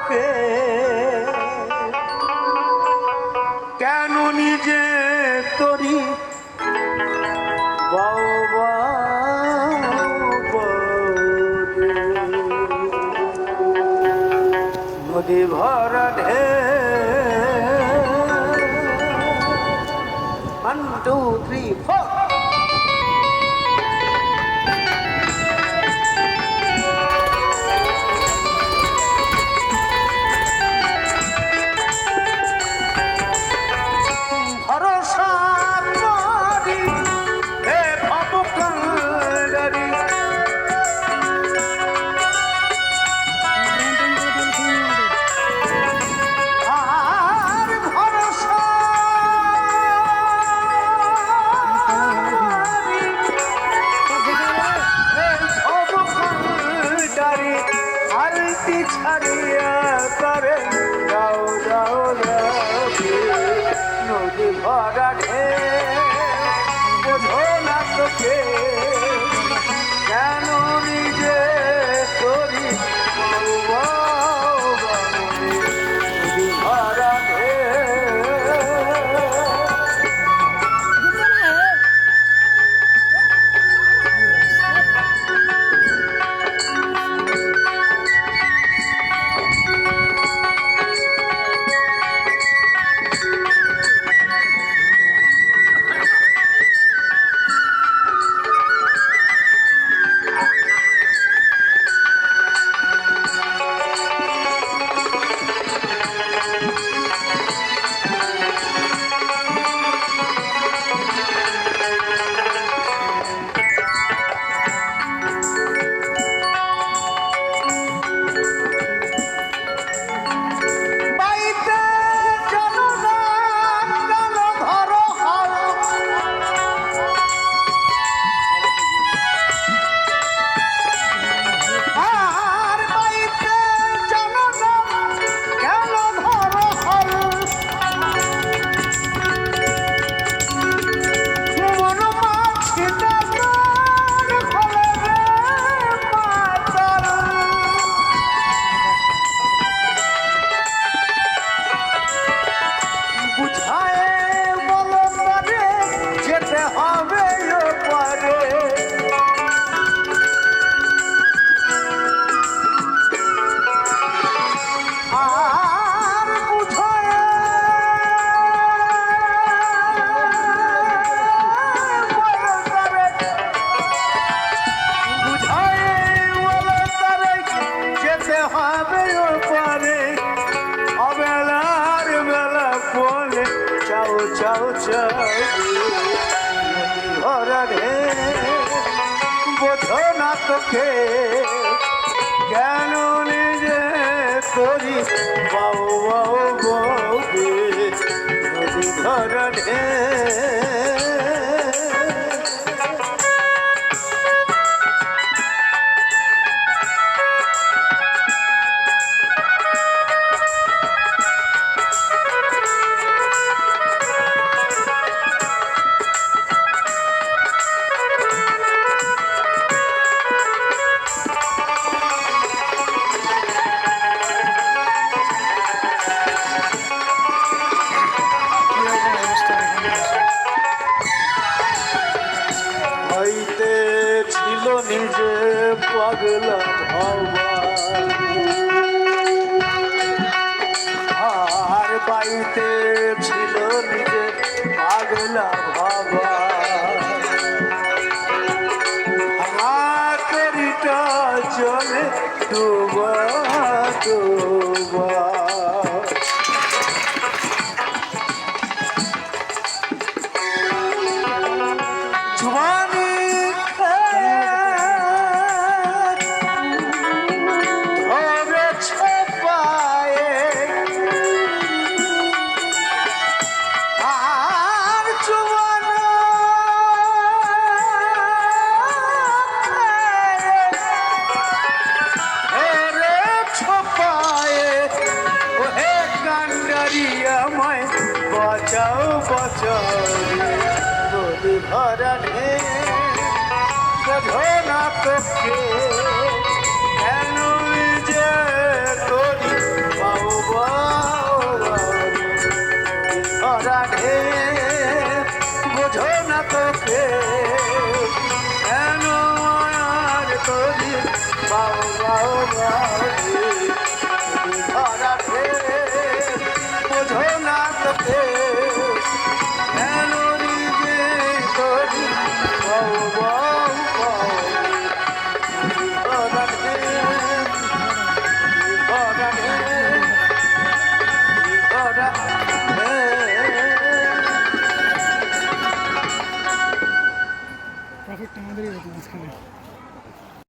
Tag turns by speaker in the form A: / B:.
A: তোকে কেন নিজে তরি? রে। নদী ভর ঢে ওয়ান টু থ্রি ফোর। আরতি ছাড়িয়া করে যাও যাও নদী ভরা ঢে বোঝো না তোকে তোকে কেন নিজে করি বাউ বাউ বাউ রে নিজে পাগলা ভাবা। আর বাইতে ছিল নিজে পাগলা ভাবা। হাতেরিটা চলে তো বোঝো না তোকে কেন যে করি রাধে বোঝো না তোকে কেন করি বাবা